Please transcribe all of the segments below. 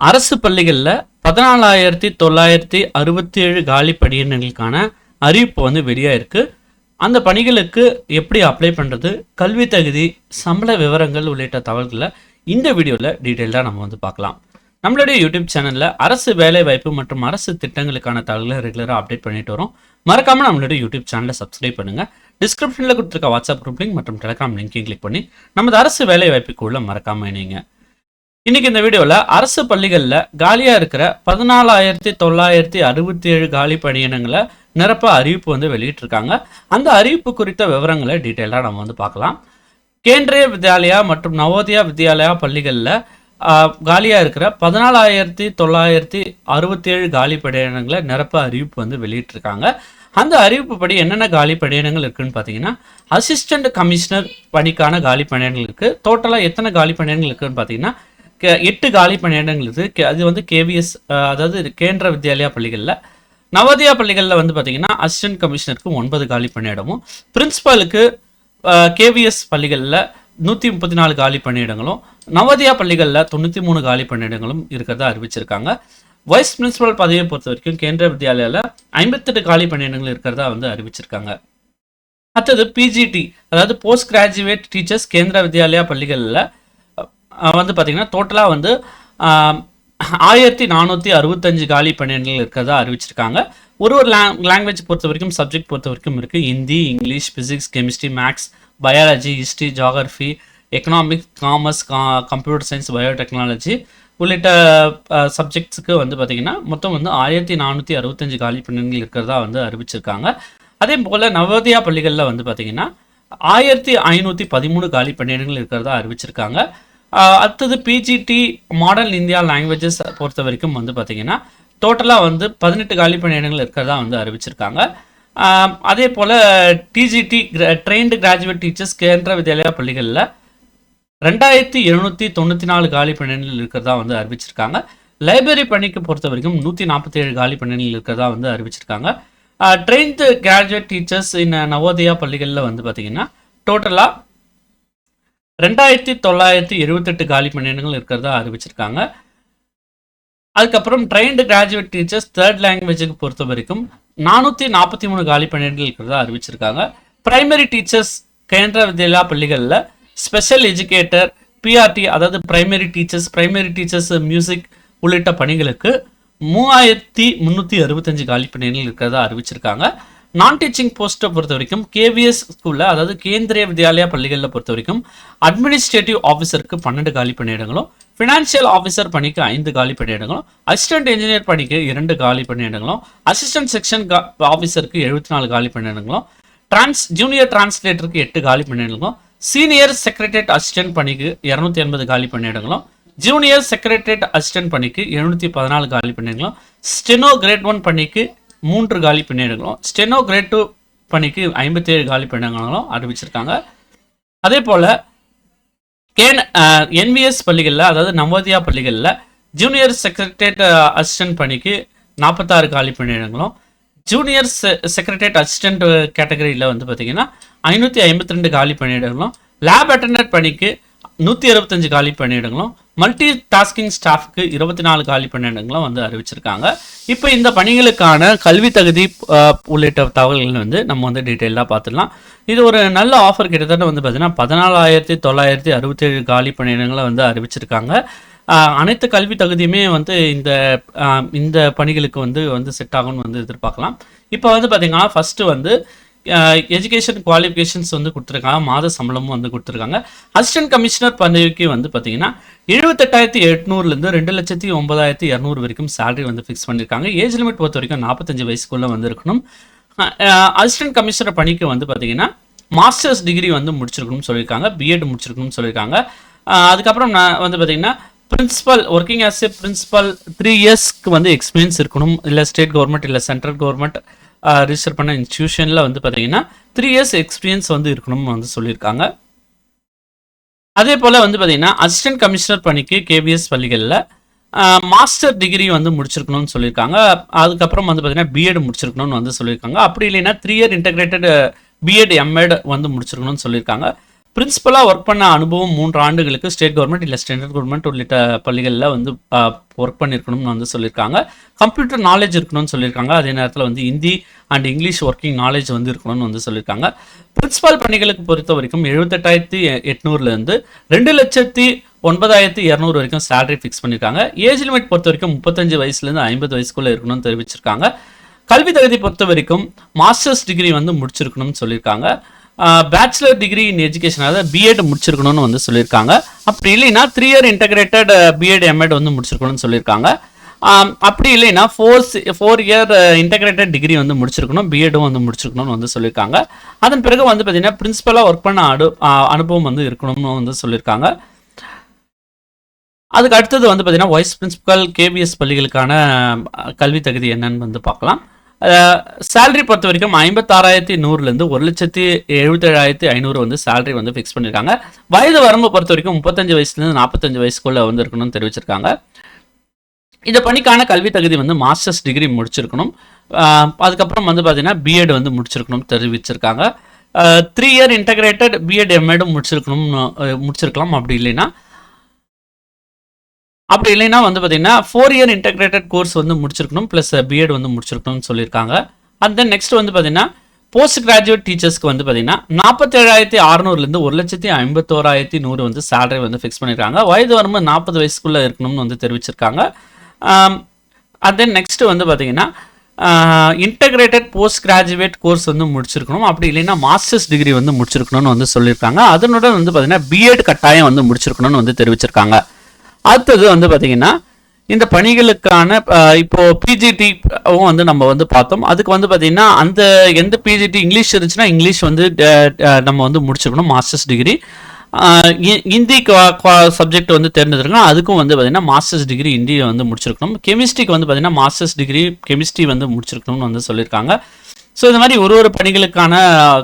அரசு பள்ளிகளில் பதினாலாயிரத்தி தொள்ளாயிரத்தி அறுபத்தி ஏழு காலி பணியிடங்களுக்கான அறிவிப்பு வந்து வெளியாக இருக்குது அந்த பணிகளுக்கு எப்படி அப்ளை பண்ணுறது கல்வி தகுதி சம்பள விவரங்கள் உள்ளிட்ட தகவல்களை இந்த வீடியோவில் டீட்டெயிலாக நம்ம வந்து பார்க்கலாம். நம்மளுடைய யூடியூப் சேனலில் அரசு வேலைவாய்ப்பு மற்றும் அரசு திட்டங்களுக்கான தகவல்களை ரெகுலராக அப்டேட் பண்ணிட்டு வரோம். மறக்காமல் நம்மளுடைய யூடியூப் சேனலை சப்ஸ்கிரைப் பண்ணுங்கள் டிஸ்கிரிப்ஷனில் கொடுத்துருக்க வாட்ஸ்அப் குரூப் லிங்க் மற்றும் டெலிகிராம் லிங்க்கையும் கிளிக் பண்ணி நமது அரசு வேலைவாய்ப்புக்குள்ள மறக்காமல் இணைங்க. இன்னைக்கு இந்த வீடியோவில் அரசு பள்ளிகளில் காலியாக இருக்கிற பதினாலாயிரத்தி தொள்ளாயிரத்தி அறுபத்தி ஏழு காலி பணியிடங்களை நிரப்ப அறிவிப்பு வந்து வெளியிட்டிருக்காங்க. அந்த அறிவிப்பு குறித்த விவரங்களை டீட்டெயிலாக நம்ம வந்து பார்க்கலாம். கேந்திரிய வித்யாலயா மற்றும் நவோதயா வித்யாலயா பள்ளிகளில் காலியாக இருக்கிற பதினாலாயிரத்தி தொள்ளாயிரத்தி அறுபத்தி ஏழு காலி பணியிடங்களை நிரப்ப அறிவிப்பு வந்து வெளியிட்டிருக்காங்க. அந்த அறிவிப்புப்படி என்னென்ன காலி பணியிடங்கள் இருக்குன்னு பார்த்தீங்கன்னா அசிஸ்டன்ட் கமிஷனர் பணிக்கான காலி பணியிடங்கள் இருக்குது டோட்டலாக எத்தனை காலி பணியிடங்கள் இருக்குதுன்னு பார்த்தீங்கன்னா எட்டு காலி பணியிடங்கள் இருக்குது அது வந்து கேவிஎஸ் அதாவது கேந்திர வித்யாலயா பள்ளிகளில். நவோதயா பள்ளிகளில் வந்து பார்த்தீங்கன்னா அசிஸ்டன்ட் கமிஷனருக்கு ஒன்பது காலி பணியிடமும் பிரின்சிபாலுக்கு கேவிஎஸ் பள்ளிகளில் நூற்றி முப்பத்தி நாலு காலி பணியிடங்களும் நவோதயா பள்ளிகளில் தொண்ணூற்றி மூணு காலி பணியிடங்களும் இருக்கிறதா அறிவிச்சிருக்காங்க. வைஸ் பிரின்சிபல் பதவியை பொறுத்த வரைக்கும் கேந்திர வித்யாலயாவில் ஐம்பத்தெட்டு காலி பணியிடங்கள் இருக்கிறதா வந்து அறிவிச்சிருக்காங்க. அடுத்தது பிஜிடி அதாவது post graduate teachers Kendriya Vidyalaya பள்ளிகளில் வந்து பார்த்திங்கன்னா டோட்டலாக வந்து ஆயிரத்தி நானூற்றி அறுபத்தஞ்சு காலி பணியிடங்கள் இருக்கிறதா அறிவிச்சிருக்காங்க. ஒரு ஒரு லாங்குவேஜ் பொறுத்த வரைக்கும் சப்ஜெக்ட் பொறுத்த வரைக்கும் இருக்குது Hindi English physics chemistry maths biology history geography economics commerce computer science biotechnology உள்ளிட்ட சப்ஜெக்ட்ஸுக்கு வந்து பார்த்திங்கன்னா மொத்தம் வந்து ஆயிரத்தி நானூற்றி அறுபத்தஞ்சு காலி பணியிடங்கள் இருக்கிறதா வந்து அறிவிச்சிருக்காங்க. அதே போல் நவோதயா பள்ளிகளில் வந்து பார்த்திங்கன்னா ஆயிரத்தி ஐநூற்றி பதிமூணு காலி பணியிடங்கள் இருக்கிறதா அறிவிச்சிருக்காங்க. அடுத்தது பிஜிடி மாடல் இந்தியா லாங்குவேஜஸ் பொறுத்த வரைக்கும் வந்து பார்த்திங்கன்னா டோட்டலாக வந்து பதினெட்டு காலி பணியிடங்கள் இருக்கிறதா வந்து அறிவிச்சிருக்காங்க. அதே போல் TGT trained graduate teachers Kendriya Vidyalaya பள்ளிகளில் ரெண்டாயிரத்தி எழுநூற்றி தொண்ணூற்றி நாலு காலி பணியிடங்கள் இருக்கிறதா வந்து அறிவிச்சிருக்காங்க. லைப்ரரி பணிக்கு பொறுத்த வரைக்கும் நூற்றி நாற்பத்தி ஏழு காலி பணியிடங்கள் இருக்கிறதா வந்து அறிவிச்சிருக்காங்க. Trained graduate teachers in Navodaya பள்ளிகளில் வந்து பார்த்திங்கன்னா டோட்டலாக ரெண்டாயிரத்தி தொள்ளாயிரத்தி இருபத்தெட்டு காலி பணியிடங்கள் இருக்கிறதா அறிவிச்சிருக்காங்க. அதுக்கப்புறம் ட்ரெயின்டு கிராஜுவேட் டீச்சர்ஸ் தேர்ட் லாங்குவேஜுக்கு பொறுத்த வரைக்கும் நானூற்றி நாற்பத்தி மூணு காலி பணியிடங்கள் இருக்கிறதா அறிவிச்சிருக்காங்க. பிரைமரி டீச்சர்ஸ் கேந்திர வித்யாலயா பள்ளிகளில் ஸ்பெஷல் எஜுகேட்டர் பிஆர்டி அதாவது primary teachers primary teachers music உள்ளிட்ட பணிகளுக்கு மூவாயிரத்தி முந்நூற்றி அறுபத்தஞ்சு காலி பணியிடங்கள் இருக்கிறதா அறிவிச்சிருக்காங்க. நான் டீச்சிங் போஸ்ட்டை பொறுத்த வரைக்கும் கேவிஎஸ் ஸ்கூலில் அதாவது கேந்திரிய வித்யாலயா பள்ளிகளில் பொறுத்த வரைக்கும் அட்மினிஸ்ட்ரேட்டிவ் ஆஃபீஸருக்கு பன்னெண்டு காலி பணியிடங்களும் ஃபினான்ஷியல் ஆஃபீஸர் பணிக்கு ஐந்து காலி பணியிடங்களும் அசிஸ்டன்ட் இன்ஜினியர் பணிக்கு இரண்டு காலி பணியிடங்களும் அசிஸ்டன்ட் செக்ஷன் ஆஃபீஸருக்கு எழுபத்தி நாலு காலி பணியிடங்களும் டிரான்ஸ் ஜூனியர் டிரான்ஸ்லேட்டருக்கு எட்டு காலி பணியிடங்களும் சீனியர் செக்ரட்டரியேட் அசிஸ்டன்ட் பணிக்கு இரநூத்தி எண்பது காலி பணியிடங்களும் ஜூனியர் செக்ரட்டரியேட் அசிஸ்டன்ட் பணிக்கு எழுநூற்றி பதினாலு காலி பணியிடங்களும் ஸ்டெனோ கிரேட் ஒன் பணிக்கு மூன்று காலி பணியிடங்களும் ஸ்டெனோ கிரேட் டூ பணிக்கு ஐம்பத்தி ஏழு காலி பணியிடங்களும் அறிவிச்சிருக்காங்க. அதே போல் கேன் என்விஎஸ் பள்ளிகளில் அதாவது நவோதயா பள்ளிகளில் ஜூனியர் செக்ரட்டரியேட் அசிஸ்டன்ட் பணிக்கு நாற்பத்தாறு காலி பணியிடங்களும் ஜூனியர் செக்ரட்டரியேட் அசிஸ்டன்ட் கேட்டகரியில் வந்து பார்த்தீங்கன்னா ஐநூற்றி ஐம்பத்தி ரெண்டு காலி பணியிடங்களும் லேப் அட்டண்டன்ட் பணிக்கு நூற்றி அறுபத்தஞ்சு காலி பணியிடங்களும் மல்டி டாஸ்கிங் ஸ்டாஃப்க்கு இருபத்தி நாலு காலி பணியிடங்களும் வந்து அறிவிச்சிருக்காங்க. இப்போ இந்த பணிகளுக்கான கல்வி தகுதி உள்ளிட்ட தகவல்கள் வந்து நம்ம வந்து டீட்டெயிலாக பார்த்துடலாம் இது ஒரு நல்ல ஆஃபர் கிட்டத்தட்ட வந்து பார்த்தீங்கன்னா பதினாலாயிரத்தி தொள்ளாயிரத்தி அறுபத்தேழு காலி பணியிடங்களை வந்து அறிவிச்சிருக்காங்க. அனைத்து கல்வி தகுதியுமே வந்து இந்த இந்த பணிகளுக்கு வந்து வந்து செட் ஆகும்னு வந்து எதிர்பார்க்கலாம். இப்போ வந்து பார்த்தீங்கன்னா ஃபஸ்ட்டு வந்து எஜுகேஷன் குவாலிஃபிகேஷன்ஸ் வந்து கொடுத்துருக்காங்க. மாத சம்பளமும் வந்து கொடுத்துருக்காங்க. அசிஸ்டன்ட் கமிஷனர் பதவிக்கு வந்து பார்த்தீங்கன்னா எழுபத்தெட்டாயிரத்தி எட்நூறுலேருந்து ரெண்டு லட்சத்தி ஒன்பதாயிரத்தி இரநூறு வரைக்கும் சேலரி வந்து ஃபிக்ஸ் பண்ணியிருக்காங்க. ஏஜ் லிமிட் பொறுத்த வரைக்கும் நாற்பத்தஞ்சு வயசுக்குள்ளே வந்து இருக்கணும். அசிஸ்டன்ட் கமிஷனர் பணிக்கு வந்து பார்த்தீங்கன்னா மாஸ்டர்ஸ் டிகிரி வந்து முடிச்சிருக்கணும்னு சொல்லியிருக்காங்க. பிஎட் முடிச்சிருக்கணும்னு சொல்லியிருக்காங்க. அதுக்கப்புறம் நான் வந்து பார்த்தீங்கன்னா principal working as a principal three இயர்ஸ்க்கு வந்து எக்ஸ்பீரியன்ஸ் இருக்கணும். இல்லை ஸ்டேட் கவர்மெண்ட் இல்லை சென்ட்ரல் கவர்மெண்ட் ரிஜிஸ்டர் பண்ண இன்ஸ்டியூஷனில் வந்து பார்த்தீங்கன்னா த்ரீ இயர்ஸ் எக்ஸ்பீரியன்ஸ் வந்து இருக்கணும்னு வந்து சொல்லியிருக்காங்க. அதே போல் வந்து பார்த்தீங்கன்னா அசிஸ்டன்ட் கமிஷனர் பணிக்கு கேவிஎஸ் பள்ளிகளில் மாஸ்டர் டிகிரி வந்து முடிச்சிருக்கணும்னு சொல்லியிருக்காங்க. அதுக்கப்புறம் வந்து பார்த்தீங்கன்னா பிஎட் முடிச்சிருக்கணும்னு வந்து சொல்லியிருக்காங்க. அப்படி இல்லைன்னா three year integrated BEd MEd வந்து முடிச்சிருக்கணும்னு சொல்லியிருக்காங்க. பிரின்சிபலாக ஒர்க் பண்ண அனுபவம் மூன்று ஆண்டுகளுக்கு ஸ்டேட் கவர்மெண்ட் இல்லை ஸ்டேண்டர்ட் கவர்மெண்ட் உள்ளிட்ட பள்ளிகளில் வந்து ஒர்க் பண்ணியிருக்கணும்னு வந்து சொல்லியிருக்காங்க. கம்ப்யூட்டர் நாலேஜ் இருக்கணும்னு சொல்லியிருக்காங்க. அதே நேரத்தில் வந்து Hindi and English working knowledge வந்து இருக்கணும்னு வந்து சொல்லியிருக்காங்க பிரின்சிபால் பணிகளுக்கு பொறுத்த வரைக்கும் எழுபத்தெட்டாயிரத்தி எட்நூறுலேருந்து ரெண்டு லட்சத்தி ஒன்பதாயிரத்தி இரநூறு வரைக்கும் சேலரி ஃபிக்ஸ் பண்ணியிருக்காங்க ஏஜ் லிமிட் பொறுத்த வரைக்கும் முப்பத்தஞ்சு வயசுலேருந்து ஐம்பது வயசுக்குள்ளே இருக்கணும்னு தெரிவிச்சிருக்காங்க. கல்வி தகுதி பொறுத்த வரைக்கும் மாஸ்டர்ஸ் டிகிரி வந்து முடிச்சிருக்கணும்னு சொல்லியிருக்காங்க பேச்சுலர் டிகிரி இன் எஜுகேஷன் அதாவது பிஎட் முடிச்சிருக்கணும்னு வந்து சொல்லியிருக்காங்க அப்படி இல்லைன்னா three year integrated BEd MEd வந்து முடிச்சிருக்கணும்னு சொல்லியிருக்காங்க அப்படி இல்லைன்னா four four year integrated degree வந்து முடிச்சிருக்கணும் பிஎடும் வந்து முடிச்சிருக்கணும்னு வந்து சொல்லியிருக்காங்க. அதன் பிறகு வந்து பார்த்தீங்கன்னா பிரின்சிபலாக ஒர்க் பண்ண அடு அனுபவம் வந்து இருக்கணும்னு வந்து சொல்லியிருக்காங்க. அதுக்கு அடுத்தது வந்து பார்த்தீங்கன்னா வைஸ் பிரின்சிபல் கேபிஎஸ் பள்ளிகளுக்கான கல்வி தகுதி என்னன்னு வந்து பார்க்கலாம். சேலரி பொறுத்த வரைக்கும் ஐம்பத்தாறாயிரத்தி நூறுலேருந்து ஒரு லட்சத்தி எழுபத்தேழாயிரத்தி ஐநூறு வந்து சேலரி வந்து ஃபிக்ஸ் பண்ணியிருக்காங்க. வயது வரம்பு பொறுத்த வரைக்கும் முப்பத்தஞ்சு வயசுலேருந்து நாற்பத்தஞ்சு வயசுக்குள்ளே வந்து இருக்கணும்னு தெரிவிச்சிருக்காங்க. இந்த பணிக்கான கல்வி தகுதி வந்து மாஸ்டர்ஸ் டிகிரி முடிச்சிருக்கணும். அதுக்கப்புறம் வந்து பார்த்தீங்கன்னா பிஎட் வந்து முடிச்சிருக்கணும் தெரிவிச்சிருக்காங்க. த்ரீ இயர் இன்டகிரேட்டட் பிஎட் எம்எடும் முடிச்சிருக்கணும்னு முடிச்சிருக்கலாம். அப்படி இல்லைன்னா அப்படி இல்லைன்னா வந்து பார்த்தீங்கன்னா ஃபோர் இயர் இன்டகிரேட்டட் கோர்ஸ் வந்து முடிச்சிருக்கணும் ப்ளஸ் பிஎட் வந்து முடிச்சிருக்கணும்னு சொல்லியிருக்காங்க. அண்ட் தென் நெக்ஸ்ட் வந்து பார்த்தீங்கன்னா போஸ்ட் கிராஜுவேட் டீச்சர்ஸ்க்கு வந்து பார்த்தீங்கன்னா நாற்பத்தேழாயிரத்தி அறநூறுலேருந்து ஒரு லட்சத்தி ஐம்பத்தோராயிரத்தி நூறு வந்து சேலரி வந்து ஃபிக்ஸ் பண்ணியிருக்காங்க வயது வரம்பு நாற்பது வயசுக்குள்ளே இருக்கணும்னு வந்து தெரிவிச்சிருக்காங்க. அது தென் நெக்ஸ்ட்டு வந்து பார்த்தீங்கன்னா இன்டகிரேட்டட் போஸ்ட் கிராஜுவேட் கோர்ஸ் வந்து முடிச்சிருக்கணும். அப்படி இல்லைன்னா மாஸ்டர்ஸ் டிகிரி வந்து முடிச்சிருக்கணும்னு வந்து சொல்லியிருக்காங்க. அதனுடன் வந்து பார்த்தீங்கன்னா பிஎட் கட்டாயம் வந்து முடிச்சிருக்கணும்னு வந்து தெரிவிச்சிருக்காங்க. அடுத்தது வந்து பார்த்தீங்கன்னா இந்த பணிகளுக்கான uh, இப்போது பிஜிடிவும் வந்து நம்ம வந்து பார்த்தோம். அதுக்கு வந்து பார்த்தீங்கன்னா அந்த எந்த பிஜிடி இங்கிலீஷ் இருந்துச்சுன்னா இங்கிலீஷ் வந்து uh, uh, நம்ம வந்து முடிச்சிருக்கணும் மாஸ்டர்ஸ் டிகிரி ஹிந்தி சப்ஜெக்ட் வந்து தேர்ந்தெடுக்கணும் அதுக்கும் வந்து பார்த்தீங்கன்னா மாஸ்டர்ஸ் டிகிரி ஹிந்தியில் வந்து முடிச்சிருக்கணும். கெமிஸ்ட்ரிக்கு வந்து பார்த்தீங்கன்னா மாஸ்டர்ஸ் டிகிரி கெமிஸ்ட்ரி வந்து முடிச்சிருக்கணும்னு வந்து சொல்லியிருக்காங்க. ஸோ இந்த மாதிரி ஒரு ஒரு பணிகளுக்கான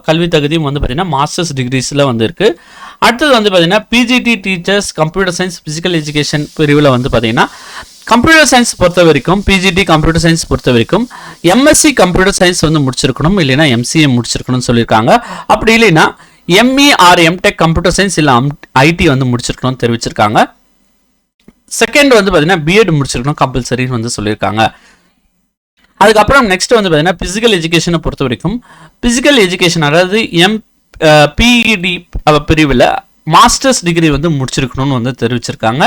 கல்வி தகுதியும் வந்து பார்த்தீங்கன்னா மாஸ்டர்ஸ் டிகிரிஸில் வந்து இருக்குது அடுத்தது வந்து பார்த்தீங்கன்னா PGT teachers computer science physical education பிரிவில் வந்து பார்த்தீங்கன்னா கம்ப்யூட்டர் சயின்ஸ் பொறுத்த வரைக்கும் பிஜிடி கம்ப்யூட்டர் சயின்ஸ் பொறுத்த வரைக்கும் எம்எஸ்சி கம்ப்யூட்டர் சயின்ஸ் வந்து முடிச்சிருக்கணும். இல்லைன்னா எம்சிஏ முடிச்சிருக்கணும்னு சொல்லியிருக்காங்க. அப்படி இல்லைன்னா ME or MTech computer science இல்லை ஐடி வந்து முடிச்சிருக்கணும்னு தெரிவிச்சிருக்காங்க. செகண்ட் வந்து பார்த்தீங்கன்னா பிஎட் முடிச்சிருக்கணும் கம்பல்சரின்னு வந்து சொல்லியிருக்காங்க. அதுக்கப்புறம் நெக்ஸ்ட் வந்து பார்த்தீங்கன்னா பிசிக்கல் எஜுகேஷனை பொறுத்த வரைக்கும் பிசிக்கல் எஜுகேஷன் அதாவது எம் பிஇடி பிரிவில் மாஸ்டர்ஸ் டிகிரி வந்து முடிச்சிருக்கணும்னு வந்து தெரிவிச்சிருக்காங்க.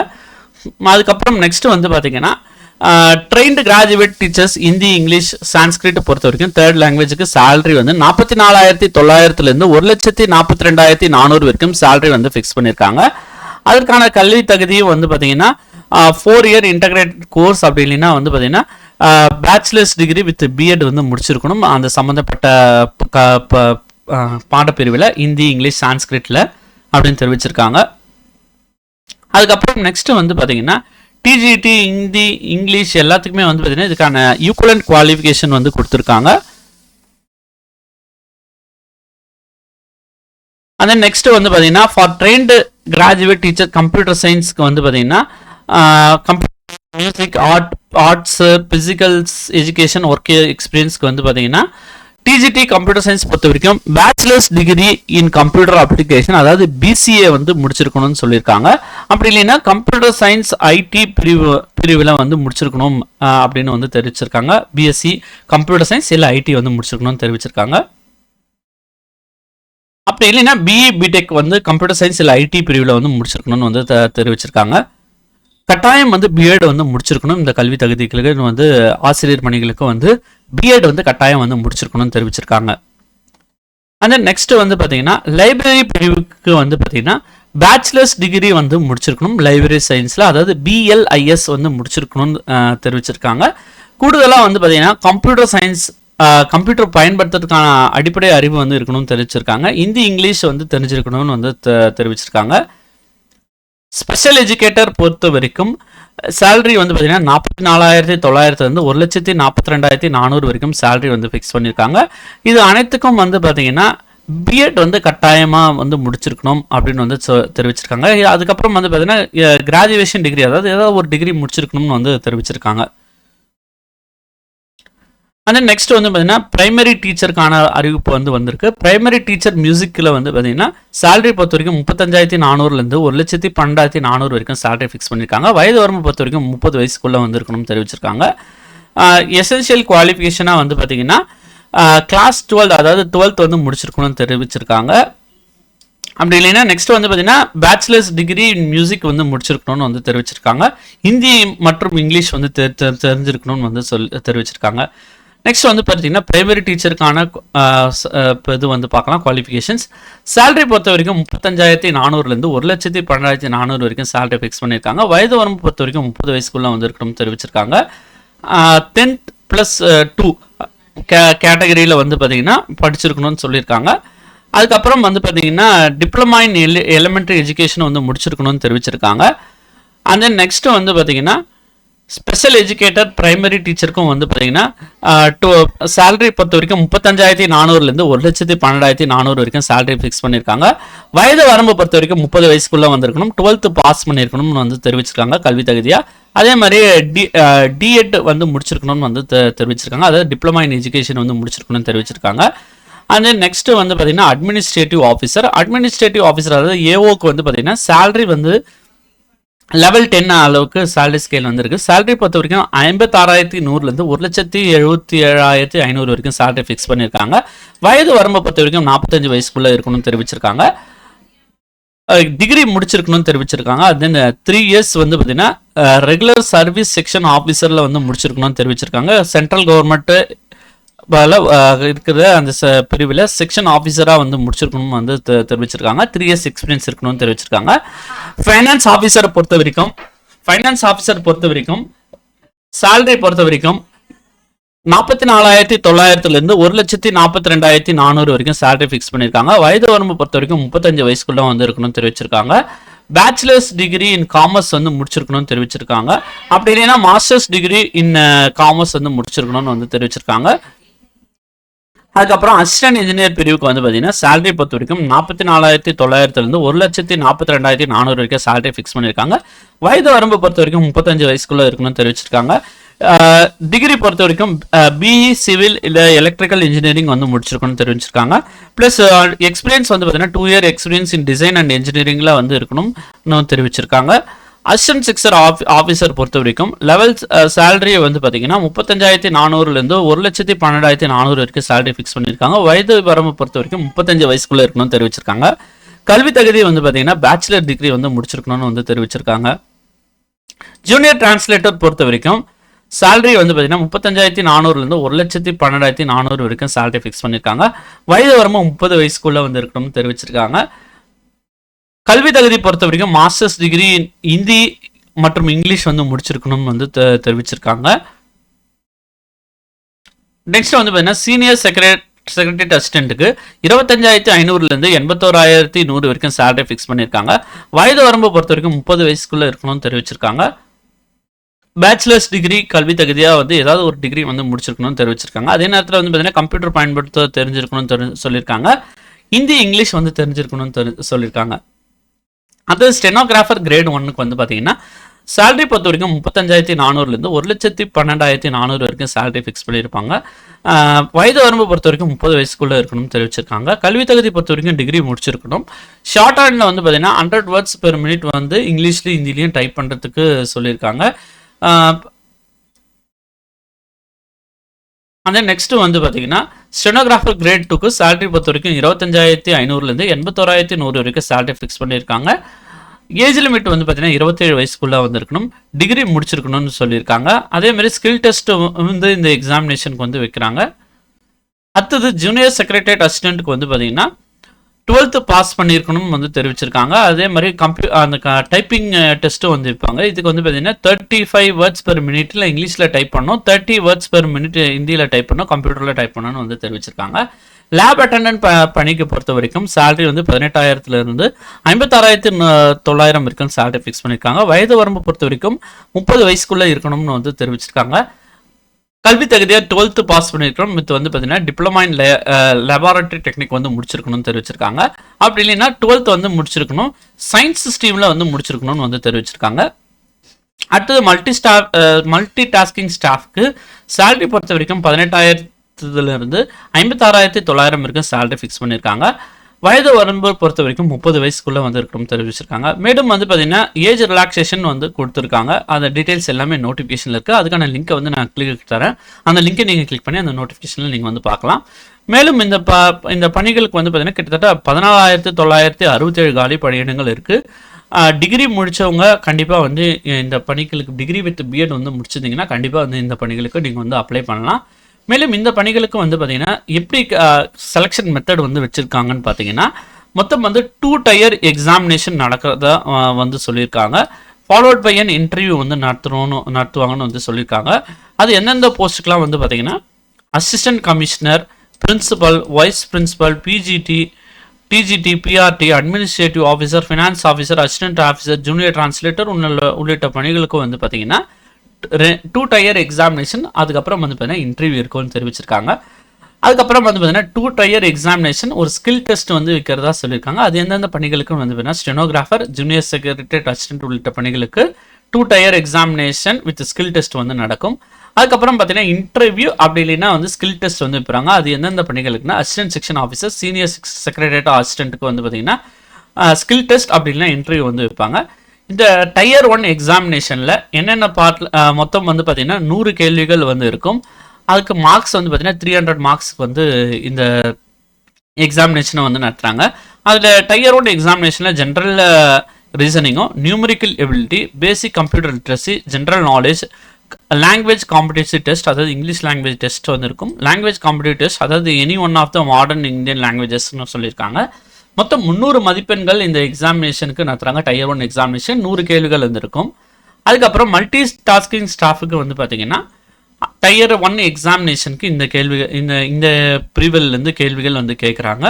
அதுக்கப்புறம் நெக்ஸ்ட் வந்து பார்த்தீங்கன்னா trained graduate teachers Hindi English Sanskrit பொறுத்த வரைக்கும் தேர்ட் லாங்குவேஜுக்கு சேலரி வந்து நாற்பத்தி நாலாயிரத்தி தொள்ளாயிரத்துலேருந்து ஒரு லட்சத்தி நாற்பத்தி ரெண்டாயிரத்தி நானூறு வரைக்கும் சேலரி வந்து ஃபிக்ஸ் பண்ணியிருக்காங்க. அதற்கான கல்வி தகுதியும் வந்து பார்த்தீங்கன்னா ஃபோர் இயர் இன்டகிரேட்டட் கோர்ஸ் அப்படி இல்லைன்னா வந்து பார்த்தீங்கன்னா பேச்சுலர்ஸ் டிகிரி வித் பிஎட் வந்து முடிச்சிருக்கணும். அந்த சம்மந்தப்பட்ட ப- க- பாடப்பிரிவில் ஹிந்தி இங்கிலீஷ் சான்ஸ்கிரிட்டில் அப்படின்னு தெரிவிச்சிருக்காங்க. அதுக்கப்புறம் நெக்ஸ்ட் வந்து பார்த்தீங்கன்னா டிஜிடி ஹிந்தி இங்கிலீஷ் எல்லாத்துக்குமே வந்து பார்த்தீங்கன்னா இதுக்கான ஈக்குவலன்ட் குவாலிஃபிகேஷன் வந்து கொடுத்துருக்காங்க. And நெக்ஸ்ட் வந்து பார்த்தீங்கன்னா for trained graduate teacher computer சயின்ஸ்க்கு வந்து பார்த்தீங்கன்னா computer music art arts physicals education work எக்ஸ்பீரியன்ஸ்க்கு வந்து பார்த்தீங்கன்னா டிஜிடி கம்ப்யூட்டர் சயின்ஸ் பொறுத்த வரைக்கும் bachelors degree in computer application அதாவது பிசிஏ வந்து முடிச்சிருக்கணும்னு சொல்லியிருக்காங்க. அப்படி இல்லைன்னா கம்ப்யூட்டர் சயின்ஸ் ஐடி பிரிவு பிரிவில் வந்து முடிச்சிருக்கணும் அப்படின்னு வந்து தெரிவிச்சிருக்காங்க. பிஎஸ்சி கம்ப்யூட்டர் சயின்ஸ் இல்லை ஐடி வந்து முடிச்சிருக்கணும்னு தெரிவிச்சிருக்காங்க. அப்படி இல்லைன்னா பிஇ பிடெக் வந்து கம்ப்யூட்டர் சயின்ஸ் இல்லை ஐடி பிரிவில் வந்து முடிச்சிருக்கணும்னு வந்து தெரிவிச்சிருக்காங்க. கட்டாயம் வந்து பிஎட் வந்து முடிச்சிருக்கணும். இந்த கல்வி தகுதிகளுக்கு வந்து ஆசிரியர் பணிகளுக்கு வந்து பிஎட் வந்து கட்டாயம் வந்து முடிச்சிருக்கணும்னு தெரிவிச்சிருக்காங்க. அந்த நெக்ஸ்ட் வந்து பார்த்தீங்கன்னா லைப்ரரி பிரிவுக்கு வந்து பார்த்தீங்கன்னா பேச்சுலர்ஸ் டிகிரி வந்து முடிச்சிருக்கணும் லைப்ரரி சயின்ஸில் அதாவது பிஎல்ஐஎஸ் வந்து முடிச்சிருக்கணும்னு தெரிவிச்சிருக்காங்க. கூடுதலாக வந்து பார்த்தீங்கன்னா கம்ப்யூட்டர் சயின்ஸ் கம்ப்யூட்டர் பயன்படுத்துறதுக்கான அடிப்படை அறிவு வந்து இருக்கணும்னு தெரிவிச்சிருக்காங்க. ஹிந்தி இங்கிலீஷ் வந்து தெரிஞ்சிருக்கணும்னு வந்து தெ- தெரிவிச்சிருக்காங்க. ஸ்பெஷல் எஜுகேட்டர் பொறுத்த வரைக்கும் சேலரி வந்து பார்த்தீங்கன்னா நாற்பத்தி நாலாயிரத்தி தொள்ளாயிரத்துலேருந்து ஒரு லட்சத்தி நாற்பத்தி ரெண்டாயிரத்தி நானூறு வரைக்கும் சேலரி வந்து ஃபிக்ஸ் பண்ணியிருக்காங்க இது அனைத்துக்கும் வந்து பார்த்தீங்கன்னா பிஎட் வந்து கட்டாயமாக வந்து முடிச்சிருக்கணும் அப்படின்னு வந்து தெரிவிச்சிருக்காங்க. அதுக்கப்புறம் வந்து பார்த்தீங்கன்னா கிராஜுவேஷன் டிகிரி அதாவது ஏதாவது ஒரு டிகிரி முடிச்சிருக்கணும்னு வந்து தெரிவிச்சிருக்காங்க. அந்த நெக்ஸ்ட் வந்து பார்த்தீங்கன்னா பிரைமரி டீச்சருக்கான அறிவிப்பு வந்து வந்திருக்கு. பிரைமரி டீச்சர் மியூசிக்கில் வந்து பார்த்தீங்கன்னா சேலரி பொறுத்த வரைக்கும் முப்பத்தஞ்சாயிரத்தி நானூறுலேருந்து ஒரு லட்சத்தி பன்னெண்டாயிரத்தி நானூறு வரைக்கும் சேலரி ஃபிக்ஸ் பண்ணியிருக்காங்க வயது வரம்பு பொறுத்த வரைக்கும் முப்பது வயசுக்குள்ளே வந்திருக்கணும்னு தெரிவிச்சிருக்காங்க. எசென்ஷியல் குவாலிஃபிகேஷனாக வந்து பார்த்தீங்கன்னா கிளாஸ் டுவெல்த் அதாவது டுவெல்த் வந்து முடிச்சிருக்கணும்னு தெரிவிச்சிருக்காங்க. அப்படி இல்லைன்னா நெக்ஸ்ட் வந்து பார்த்தீங்கன்னா பேச்சுலர்ஸ் டிகிரி இன் மியூசிக் வந்து முடிச்சிருக்கணும்னு வந்து தெரிவிச்சிருக்காங்க. ஹிந்தி மற்றும் இங்கிலீஷ் வந்து தெ- தெ- தெரிஞ்சிருக்கணும்னு வந்து சொல் தெரிவிச்சிருக்காங்க. நெக்ஸ்ட் வந்து பார்த்தீங்கன்னா பிரைமரி டீச்சருக்கான இது வந்து பார்க்கலாம் குவாலிஃபிகேஷன்ஸ் சேலரி பொறுத்த வரைக்கும் முப்பத்தஞ்சாயிரத்தி நானூறுலேருந்து ஒரு லட்சத்தி பன்னெண்டாயிரத்தி நானூறு வரைக்கும் சேலரி ஃபிக்ஸ் பண்ணியிருக்காங்க. வயது வரம்பு பொறுத்த வரைக்கும் முப்பது வயசுக்குள்ளே வந்திருக்கணும்னு தெரிவிச்சிருக்காங்க. டென்த் ப்ளஸ் டூ கே கேட்டகரியில் வந்து பார்த்தீங்கன்னா படிச்சிருக்கணும்னு சொல்லியிருக்காங்க. அதுக்கப்புறம் வந்து பார்த்தீங்கன்னா டிப்ளமா இன் எலி எலிமெண்ட்ரி எஜுகேஷன் வந்து முடிச்சிருக்கணும்னு தெரிவிச்சிருக்காங்க. அண்ட் தென் நெக்ஸ்ட்டு வந்து பார்த்தீங்கன்னா ஸ்பெஷல் எஜுகேட்டர் பிரைமரி டீச்சருக்கும் வந்து பார்த்தீங்கன்னா டூ சேலரி பொறுத்த வரைக்கும் முப்பத்தஞ்சாயிரத்தி நானூறுலேருந்து ஒரு லட்சத்தி பன்னெண்டாயிரத்தி நானூறு வரைக்கும் சேலரி ஃபிக்ஸ் பண்ணியிருக்காங்க. வயது வரம்பு பொறுத்த வரைக்கும் முப்பது வயசுக்குள்ளே வந்திருக்கணும். டுவெல்த்து பாஸ் பண்ணியிருக்கணும்னு வந்து தெரிவிச்சிருக்காங்க கல்வி தகுதியாக அதே மாதிரி டி டிஎட் வந்து முடிச்சிருக்கணும்னு வந்து தெ- தெரிவிச்சிருக்காங்க. அதாவது டிப்ளமா இன் எஜுகேஷன் வந்து முடிச்சிருக்கணும்னு தெரிவிச்சிருக்காங்க. அண்ட் தென் நெக்ஸ்ட் வந்து பார்த்தீங்கன்னா அட்மினிஸ்ட்ரேட்டிவ் ஆஃபீஸர் அட்மினிஸ்ட்ரேட்டிவ் ஆஃபீஸர் அதாவது ஏஓக்கு வந்து பார்த்தீங்கன்னா சேலரி வந்து லெவல் டென் அளவுக்கு சேலரி ஸ்கேல் வந்திருக்கு. சேலரி பொறுத்த வரைக்கும் ஐம்பத்தாறாயிரத்தி நூறுலேருந்து ஒரு லட்சத்தி எழுபத்தி ஏழாயிரத்தி ஐநூறு வரைக்கும் சேலரி ஃபிக்ஸ் பண்ணியிருக்காங்க வயது வரம்பை பொறுத்த வரைக்கும் நாற்பத்தஞ்சு வயசுக்குள்ளே இருக்கணும்னு தெரிவிச்சிருக்காங்க. டிகிரி முடிச்சிருக்கணும்னு தெரிவிச்சிருக்காங்க. தென் த்ரீ இயர்ஸ் வந்து பார்த்தீங்கன்னா ரெகுலர் சர்வீஸ் செக்ஷன் ஆஃபீஸரில் வந்து முடிச்சிருக்கணும்னு தெரிவிச்சிருக்காங்க. சென்ட்ரல் கவர்மெண்ட்டு இருக்கிற அந்த பிரிவில் செக்ஷன் ஆஃபீஸராக வந்து முடிச்சிருக்கணும் வந்து தெ- தெரிவிச்சிருக்காங்க. த்ரீ இயர்ஸ் எக்ஸ்பீரியன்ஸ் இருக்கணும்னு தெரிவிச்சிருக்காங்க. ஃபைனான்ஸ் ஆஃபீஸரை பொறுத்த வரைக்கும் ஃபைனான்ஸ் ஆஃபீஸர் பொறுத்த வரைக்கும் சேலரி பொறுத்த வரைக்கும் நாற்பத்தி நாலாயிரத்தி தொள்ளாயிரத்துலேருந்து ஒரு லட்சத்தி நாற்பத்தி ரெண்டாயிரத்தி நானூறு வரைக்கும் சேலரி ஃபிக்ஸ் பண்ணியிருக்காங்க வயது வரம்பு பொறுத்த வரைக்கும் முப்பத்தஞ்சு வயசுக்குள்ளே வந்து இருக்கணும்னு தெரிவிச்சிருக்காங்க. பேச்சுலர்ஸ் டிகிரி இன் காமர்ஸ் வந்து முடிச்சிருக்கணும்னு தெரிவிச்சிருக்காங்க. அப்படி இல்லைன்னா மாஸ்டர்ஸ் டிகிரி இன் காமர்ஸ் வந்து முடிச்சிருக்கணும்னு வந்து தெரிவிச்சிருக்காங்க. அதுக்கப்புறம் அசிஸ்டன்ட் இன்ஜினியர் பிரிவுக்கு வந்து பார்த்தீங்கன்னா சேலரி பொறுத்த வரைக்கும் நாற்பத்தி நாலாயிரத்தி தொள்ளாயிரத்துலேருந்து ஒரு லட்சத்தி நாற்பத்தி ரெண்டாயிரத்தி நானூறு வரைக்கும் சேலரி ஃபிக்ஸ் பண்ணியிருக்காங்க. வயது வரம்பு பொறுத்த வரைக்கும் முப்பத்தஞ்சு வயசுக்குள்ளே இருக்கணும்னு தெரிவிச்சிருக்காங்க. டிகிரி பொறுத்த வரைக்கும் பிஇ சிவில் இல்லை எலக்ட்ரிக்கல் இன்ஜினியரிங் வந்து முடிச்சிருக்கணும்னு தெரிவிச்சிருக்காங்க. ப்ளஸ் எக்ஸ்பீரியன்ஸ் வந்து பார்த்தீங்கன்னா two year experience in design and இன்ஜினியரிங்கில் வந்து இருக்கணும்னு தெரிவிச்சிருக்காங்க. அசிஸ்டன்ட் சிக்ஸர் ஆஃப் ஆஃபீஸர் பொறுத்த வரைக்கும் லெவல் சேலரியை வந்து பார்த்தீங்கன்னா முப்பத்தஞ்சாயிரத்தி நானூறுலேருந்து ஒரு லட்சத்தி பன்னெண்டாயிரத்தி நானூறு வரைக்கும் சேலரி ஃபிக்ஸ் பண்ணியிருக்காங்க வயது வரம்பு பொறுத்த வரைக்கும் முப்பத்தஞ்சு வயசுக்குள்ளே இருக்கணும்னு தெரிவிச்சிருக்காங்க. கல்வி தகுதி வந்து பார்த்தீங்கன்னா பேச்சுலர் டிகிரி வந்து முடிச்சிருக்கணும்னு வந்து தெரிவிச்சிருக்காங்க. ஜூனியர் டிரான்ஸ்லேட்டர் பொறுத்த வரைக்கும் சேலரி வந்து பார்த்தீங்கன்னா முப்பத்தஞ்சாயிரத்தி நானூறுலேருந்து ஒரு லட்சத்தி பன்னெண்டாயிரத்தி நானூறு வரைக்கும் சேலரி ஃபிக்ஸ் பண்ணியிருக்காங்க வயது வரம்பு முப்பது வயசுக்குள்ளே வந்து இருக்கணும்னு தெரிவிச்சிருக்காங்க. கல்வி தகுதி பொறுத்த வரைக்கும் மாஸ்டர்ஸ் டிகிரி ஹிந்தி மற்றும் இங்கிலீஷ் வந்து முடிச்சிருக்கணும்னு வந்து தெ- தெரிவிச்சிருக்காங்க. நெக்ஸ்ட் வந்து பார்த்தீங்கன்னா சீனியர் செக்ரட் செக்ரட்டரி அசிஸ்டண்ட்டுக்கு இருபத்தஞ்சாயிரத்தி ஐநூறுலேருந்து எண்பத்தோராயிரத்தி நூறு வரைக்கும் சேலரி ஃபிக்ஸ் பண்ணியிருக்காங்க. வயது வரம்பு பொறுத்த வரைக்கும் முப்பது வயசுக்குள்ளே இருக்கணும்னு தெரிவிச்சிருக்காங்க. பேச்சுலர்ஸ் டிகிரி கல்வி தகுதியாக வந்து ஏதாவது ஒரு டிகிரி வந்து முடிச்சிருக்கணும்னு தெரிவிச்சிருக்காங்க. அதே நேரத்தில் வந்து பார்த்தீங்கன்னா கம்ப்யூட்டர் பயன்படுத்த தெரிஞ்சிருக்கணும்னு தெரி சொல்லியிருக்காங்க. ஹிந்தி இங்கிலீஷ் வந்து தெரிஞ்சிருக்கணும்னு தெரி சொல்லியிருக்காங்க. அது ஸ்டெனோகிராஃபர் கிரேட் ஒன்னுக்கு வந்து பார்த்தீங்கன்னா சேலரி பொறுத்த வரைக்கும் முப்பத்தஞ்சாயிரத்தி நானூறுலேருந்து ஒரு லட்சத்தி பன்னெண்டாயிரத்தி நானூறு வரைக்கும் சேலரி ஃபிக்ஸ் பண்ணியிருப்பாங்க வயது வரம்பு பொறுத்த வரைக்கும் முப்பது வயசுக்குள்ளே இருக்கணும்னு தெரிவிச்சிருக்காங்க. கல்வி தகுதி பொறுத்த வரைக்கும் டிகிரி முடிச்சிருக்கணும். ஷார்ட் ஹேண்டில் வந்து பார்த்தீங்கன்னா ஹண்ட்ரட் வேர்ட்ஸ் பெர் மினிட் வந்து இங்கிலீஷ்லையும் ஹிந்திலையும் டைப் பண்ணுறதுக்கு சொல்லியிருக்காங்க. அந்த நெக்ஸ்ட்டு வந்து பார்த்தீங்கன்னா ஸ்டெனோகிராஃபர் கிரேட் டூக்கு சேலரி பொறுத்த வரைக்கும் இருபத்தஞ்சாயிரத்தி ஐநூறுலேருந்து எண்பத்தோராயிரத்தி நூறு வரைக்கும் சேலரி ஃபிக்ஸ் பண்ணியிருக்காங்க. ஏஜ் லிமிட் வந்து பார்த்தீங்கன்னா இருபத்தேழு வயசுக்குள்ளே வந்திருக்கணும். டிகிரி முடிச்சிருக்கணும்னு சொல்லியிருக்காங்க. அதேமாரி ஸ்கில் டெஸ்ட்டு வந்து இந்த எக்ஸாமினேஷனுக்கு வந்து வைக்கிறாங்க. அடுத்தது ஜூனியர் செக்ரட்டரியேட் அசிஸ்டண்ட்டுக்கு வந்து பார்த்தீங்கன்னா டுவெல்த்து பாஸ் பண்ணியிருக்கணும் வந்து தெரிவிச்சிருக்காங்க. அதே மாதிரி கம்ப்யூ அந்த டைப்பிங் டெஸ்ட்டும் வந்து வைப்பாங்க இதுக்கு வந்து பார்த்தீங்கன்னா தேர்ட்டி ஃபைவ் வேர்ட்ஸ் பெர் மினிட்ல இங்கிலீஷில் டைப் பண்ணணும். தேர்ட்டி வேர்ட்ஸ் பெர் மினிட் ஹிந்தியில் டைப் பண்ணணும். கம்ப்யூட்டரில் டைப் பண்ணணும்னு வந்து தெரிவிச்சிருக்காங்க. லேப் அட்டண்டன்ட் ப பணிக்கு பொறுத்த வரைக்கும் சேலரி வந்து பதினெட்டாயிரத்துலேருந்து ஐம்பத்தாறாயிரத்து தொள்ளாயிரம் இருக்குன்னு சேலரி ஃபிக்ஸ் பண்ணியிருக்காங்க வயது வரம்பு பொறுத்த வரைக்கும் முப்பது வயசுக்குள்ளே இருக்கணும்னு வந்து தெரிவிச்சிருக்காங்க. கல்வி தகுதியாக டுவெல்த்து பாஸ் பண்ணியிருக்கிறோம் மித்து வந்து பார்த்தீங்கன்னா டிப்ளமா இன் லெபார்டரி டெக்னிக் வந்து முடிச்சிருக்கணும்னு தெரிவிச்சிருக்காங்க. அப்படி இல்லைன்னா டுவெல்த் வந்து முடிச்சிருக்கணும். சயின்ஸ் ஸ்ட்ரீமில் வந்து முடிச்சிருக்கணும்னு வந்து தெரிவிச்சிருக்காங்க. அடுத்தது மல்டி ஸ்டாஃப் மல்டி டாஸ்கிங் ஸ்டாஃப்க்கு சேலரி பொறுத்த வரைக்கும் பதினெட்டாயிரத்துலேருந்து ஐம்பத்தாறாயிரத்தி தொள்ளாயிரம் வரைக்கும் சேலரி ஃபிக்ஸ் பண்ணியிருக்காங்க வயது வரம்பு பொறுத்த வரைக்கும் முப்பது வயசுக்குள்ளே வந்து இருக்கணும் தெரிவிச்சிருக்காங்க. மேலும் வந்து பார்த்தீங்கன்னா ஏஜ் ரிலாக்ஸேஷன் வந்து கொடுத்துருக்காங்க. அந்த டீட்டெயில்ஸ் எல்லாமே நோட்டிஃபிகேஷனில் இருக்குது அதுக்கான லிங்க்கை வந்து நான் கிளிக் தரேன். அந்த லிங்கை நீங்கள் கிளிக் பண்ணி அந்த நோட்டிஃபிகேஷனில் நீங்கள் வந்து பார்க்கலாம். மேலும் இந்த ப இந்த பணிகளுக்கு வந்து பார்த்தீங்கன்னா கிட்டத்தட்ட பதினாலாயிரத்து தொள்ளாயிரத்தி அறுபத்தேழு காலி பணியிடங்கள் இருக்குது டிகிரி முடித்தவங்க கண்டிப்பாக வந்து இந்த பணிகளுக்கு டிகிரி வித் பிஎட் வந்து முடிச்சிருந்தீங்கன்னா கண்டிப்பாக வந்து இந்த பணிகளுக்கு நீங்கள் வந்து அப்ளை பண்ணலாம். மேலும் இந்த பணிகளுக்கு வந்து பார்த்தீங்கன்னா எப்படி செலெக்ஷன் மெத்தட் வந்து வச்சுருக்காங்கன்னு பார்த்தீங்கன்னா மொத்தம் வந்து டூ டயர் எக்ஸாமினேஷன் நடக்கிறதா வந்து சொல்லியிருக்காங்க. ஃபாலோட் பை அன் இன்டர்வியூ வந்து நடத்துகிறோன்னு நடத்துவாங்கன்னு வந்து சொல்லியிருக்காங்க. அது எந்தெந்த போஸ்ட்டுக்கெலாம் வந்து பார்த்தீங்கன்னா assistant commissioner principal vice principal PGT TGT PRT administrative officer finance officer assistant officer junior translator உள்ள உள்ளிட்ட பணிகளுக்கும் வந்து பார்த்தீங்கன்னா டூ டயர் எக்ஸாமினேஷன் அதுக்கப்புறம் வந்து பார்த்தீங்கன்னா இன்டர்வியூ இருக்கும்னு தெரிவிச்சிருக்காங்க. அதுக்கப்புறம் வந்து பார்த்தீங்கன்னா டூ டயர் எக்ஸாமினேஷன் ஒரு ஸ்கில் டெஸ்ட் வந்து வைக்கிறதா சொல்லியிருக்காங்க. அது எந்தெந்த பணிகளுக்கு வந்து பார்த்தீங்கன்னா ஸ்டெனோகிராஃபர் ஜூனியர் செக்ரட்டரி அசிஸ்டன்ட் உள்ளிட்ட பணிகளுக்கு two tier examination with skill test வந்து நடக்கும். அதுக்கப்புறம் பார்த்தீங்கன்னா இன்டர்வியூ அப்படி இல்லைன்னா வந்து ஸ்கில் டெஸ்ட் வந்து வைப்பாங்க. அது எந்தெந்த பணிகளுக்குன்னா assistant section officer senior secretariat அசிஸ்டன்ட்டுக்கு வந்து பார்த்தீங்கன்னா ஸ்கில் டெஸ்ட் அப்படி இல்லைன்னா இன்டர்வியூ வந்து வைப்பாங்க. இந்த டயர் ஒன் எக்ஸாமினேஷனில் என்னென்ன பார்ட் மொத்தம் வந்து பார்த்திங்கன்னா நூறு கேள்விகள் வந்து இருக்கும். அதுக்கு மார்க்ஸ் வந்து பார்த்தீங்கன்னா த்ரீ ஹண்ட்ரட் மார்க்ஸ் வந்து இந்த எக்ஸாமினேஷனை வந்து நடத்துகிறாங்க அதில் டயர் ஒன் எக்ஸாமினேஷனில் general ரீசனிங்கும் numerical ability basic computer literacy general knowledge language competitive test அதாவது இங்கிலீஷ் லாங்குவேஜ் டெஸ்ட் வந்து இருக்கும். லாங்குவேஜ் காம்படிட்டிவ் டெஸ்ட் அதாவது any one of the modern Indian லாங்குவேஜஸ்னு சொல்லியிருக்காங்க. மொத்தம் முந்நூறு மதிப்பெண்கள் இந்த எக்ஸாமினேஷனுக்கு நடத்துகிறாங்க டயர் ஒன் எக்ஸாமினேஷன் நூறு கேள்விகள் வந்துருக்கும் அதுக்கப்புறம் மல்டி டாஸ்கிங் ஸ்டாஃபுக்கு வந்து பார்த்தீங்கன்னா டயர் ஒன் எக்ஸாமினேஷனுக்கு இந்த கேள்வி இந்த இந்த பிரிவிலேருந்து கேள்விகள் வந்து கேட்குறாங்க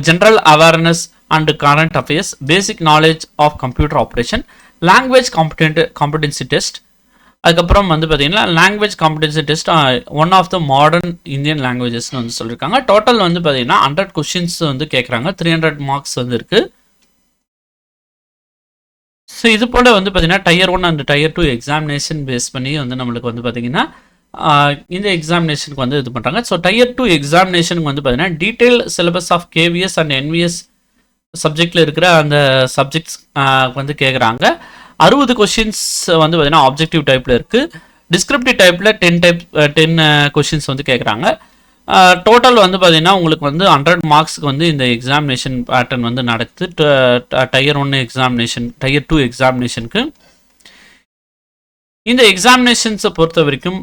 general awareness and current affairs basic knowledge of computer operation language competent competency test அதுக்கப்புறம் வந்து பார்த்தீங்கன்னா language competency test one of the modern Indian லாங்குவேஜஸ்னு வந்து சொல்லியிருக்காங்க டோட்டல் வந்து பார்த்தீங்கன்னா ஹண்ட்ரட் கொஷின்ஸ் வந்து கேட்குறாங்க த்ரீ ஹண்ட்ரட் மார்க்ஸ் வந்து இருக்குது ஸோ இது போல் வந்து பார்த்தீங்கன்னா tier one and tier two examination base பண்ணி வந்து நம்மளுக்கு வந்து பார்த்தீங்கன்னா uh, இந்த எக்ஸாமினேஷனுக்கு வந்து இது பண்ணுறாங்க ஸோ டயர் டூ எக்ஸாமினேஷனுக்கு வந்து பார்த்தீங்கன்னா detail syllabus of KVS and NVS சப்ஜெக்டில் இருக்கிற அந்த சப்ஜெக்ட்ஸ் uh, வந்து கேட்குறாங்க அறுபது கொஷின்ஸ் வந்து பார்த்தீங்கன்னா ஆப்ஜெக்டிவ் டைப்பில் இருக்குது டிஸ்கிரிப்டிவ் டைப்பில் டென் டைப் டென் கொஷின்ஸ் வந்து கேட்குறாங்க டோட்டல் வந்து பார்த்தீங்கன்னா உங்களுக்கு வந்து ஹண்ட்ரட் மார்க்ஸ்க்கு வந்து இந்த எக்ஸாமினேஷன் பேட்டர்ன் வந்து நடத்து tier one examination tier two எக்ஸாமினேஷனுக்கு இந்த எக்ஸாமினேஷன்ஸை பொறுத்த வரைக்கும்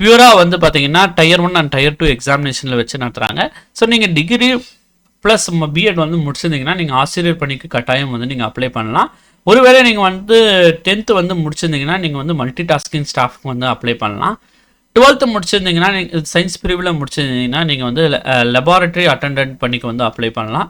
பியூராக வந்து பார்த்தீங்கன்னா tier one and tier two எக்ஸாமினேஷனில் வச்சு நடத்துகிறாங்க ஸோ நீங்கள் டிகிரி ப்ளஸ் பிஎட் வந்து முடிச்சிருந்தீங்கன்னா நீங்கள் ஆசிரியர் பணிக்கு கட்டாயம் வந்து நீங்கள் அப்ளை பண்ணலாம். ஒருவேளை நீங்கள் வந்து டென்த்து வந்து முடிச்சிருந்தீங்கன்னா நீங்கள் வந்து மல்டி டாஸ்கிங் ஸ்டாஃப்க்கு வந்து அப்ளை பண்ணலாம். டுவெல்த்து முடிச்சிருந்தீங்கன்னா நீங்கள் சயின்ஸ் பிரிவில் முடிச்சிருந்தீங்கன்னா நீங்கள் வந்து லெபார்ட்டரி அட்டண்டன்ட் பணிக்கு வந்து அப்ளை பண்ணலாம்.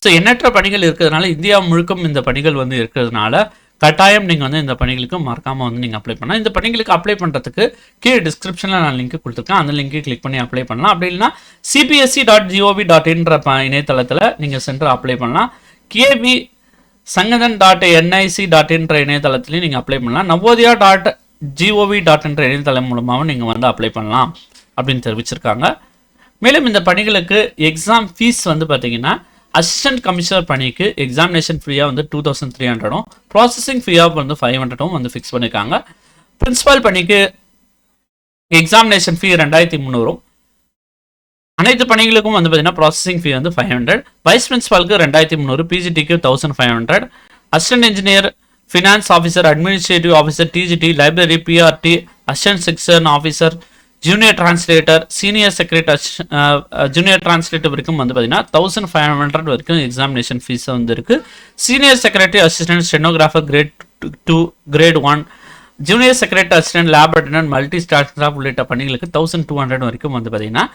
ஸோ எண்ணற்ற பணிகள் இருக்கிறதுனால இந்தியா முழுக்கும் இந்த பணிகள் வந்து இருக்கிறதுனால கட்டாயம் நீங்கள் வந்து இந்த பணிகளுக்கு மறக்காமல் வந்து நீங்கள் அப்ளை பண்ணலாம். இந்த பணிகளுக்கு அப்ளை பண்ணுறதுக்கு கீழே டிஸ்கிரிப்ஷனில் நான் லிங்க் கொடுத்துருக்கேன். அந்த லிங்க்கை கிளிக் பண்ணி அப்ளை பண்ணலாம். அப்படி இல்லைன்னா சிபிஎஸ்சி டாட் ஜிஓவி டாட் இன்ற இணையதளத்தில் நீங்கள் சென்று அப்ளை பண்ணலாம். KV Sangathan dot NIC dot என்ற இணையதளத்துலையும் நீங்கள் அப்ளை பண்ணலாம். நவோதியா டாட் ஜிஓவி டாட் என்ற இணையதளம் மூலமாகவும் நீங்கள் வந்து அப்ளை பண்ணலாம் அப்படின்னு தெரிவிச்சிருக்காங்க. மேலும் இந்த பணிகளுக்கு எக்ஸாம் ஃபீஸ் வந்து பார்த்தீங்கன்னா அசிஸ்டன்ட் கமிஷனர் பணிக்கு எக்ஸாமினேஷன் ஃப்ரீயாக வந்து டூ தௌசண்ட் த்ரீ ஹண்ட்ரடும் ப்ராசஸிங் ஃப்ரீயாக வந்து ஃபைவ் ஹண்ட்ரடும் வந்து ஃபிக்ஸ் பண்ணியிருக்காங்க பிரின்ஸிபால் பணிக்கு எக்ஸாமினேஷன் ஃபீ ரெண்டாயிரத்தி முந்நூறும் அனைத்து பணிகளுக்கும் வந்து பார்த்தீங்கன்னா ப்ராசஸிங் ஃபீ வந்து ஃபைவ் ஹண்ட்ரட் வைஸ் பிரின்சிபாலுக்கு ரெண்டாயிரத்தி முந்நூறு பிஜிடிக்கு thousand five hundred assistant engineer finance officer administrative officer TGT library PRT assistant section officer junior translator senior secretary junior translator வரைக்கும் வந்து பார்த்தீங்கன்னா தௌசண்ட் ஃபைவ் ஹண்ட்ரட் வரைக்கும் எக்ஸாமினேஷன் ஃபீஸ் வந்து இருக்கு. Senior secretary assistant stenographer grade two grade one junior secretary assistant lab attendant multi staff உள்ளிட்ட பணிகளுக்கு thousand two hundred வரைக்கும் வந்து பார்த்தீங்கன்னா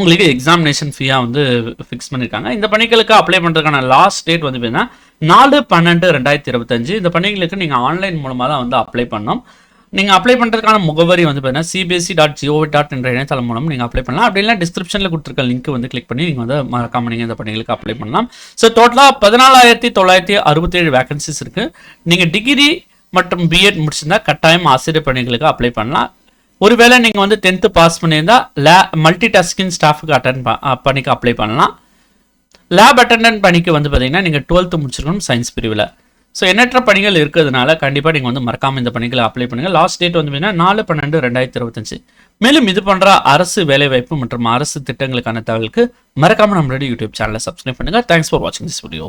உங்களுக்கு எக்ஸாமினேஷன் ஃபீயாக வந்து ஃபிக்ஸ் பண்ணியிருக்காங்க இந்த பணிகளுக்கு அப்ளை பண்ணுறதுக்கான லாஸ்ட் டேட் வந்து பார்த்தீங்கன்னா நாலு பன்னெண்டு ரெண்டாயிரத்தி இருபத்தஞ்சு. இந்த பணிகளுக்கு நீங்கள் ஆன்லைன் மூலமாக தான் வந்து அப்ளை பண்ணோம் நீங்கள் அப்ளை பண்ணுறதுக்கான முகவரி வந்து பார்த்தீங்கன்னா சிபிஎஸ்சி டாட் ஜிஓவி டாட் என்ற இணையதளம் மூலம் நீங்கள் அப்ளை பண்ணலாம். அப்படி இல்லை டிஸ்கிரிப்ஷனில் கொடுத்துருக்க லிங்க் வந்து கிளிக் பண்ணி நீங்கள் வந்து மறக்காம நீங்கள் இந்த பணிகளுக்கு அப்ளை பண்ணலாம். ஸோ டோட்டலாக பதினாலாயிரத்தி தொள்ளாயிரத்தி அறுபத்தேழு வேகன்சிஸ் இருக்குது நீங்கள் டிகிரி மற்றும் பிஎட் முடிச்சிருந்தா கட்டாயம் ஆசிரியர் பணிகளுக்கு அப்ளை பண்ணலாம். ஒருவேளை நீங்கள் வந்து டென்த்து பாஸ் பண்ணியிருந்தா லே மல்டி டாஸ்கிங் ஸ்டாஃபுக்கு அட்டன் பணிக்கு அப்ளை பண்ணலாம். லேப் அட்டெண்டன்ட் பணிக்கு வந்து பார்த்தீங்கன்னா நீங்கள் டுவெல்த்து முடிச்சிருக்கணும் சயின்ஸ் பிரிவில். ஸோ எண்ணற்ற பணிகள் இருக்கிறதுனால கண்டிப்பாக நீங்கள் வந்து மறக்காமல் இந்த பணிகளை அப்ளை பண்ணுங்கள் லாஸ்ட் டேட் வந்து பார்த்தீங்கன்னா நாலு பன்னெண்டு ரெண்டாயிரத்தி இருபத்தஞ்சு. மேலும் இது போன்ற அரசு வேலைவாய்ப்பு மற்றும் அரசு திட்டங்களுக்கான தகவலுக்கு மறக்காமல் நம்மளுடைய யூடியூப் சேனலை சப்ஸ்கிரைப் பண்ணுங்கள் தேங்க்ஸ் ஃபார் வாட்சிங் திஸ் வீடியோ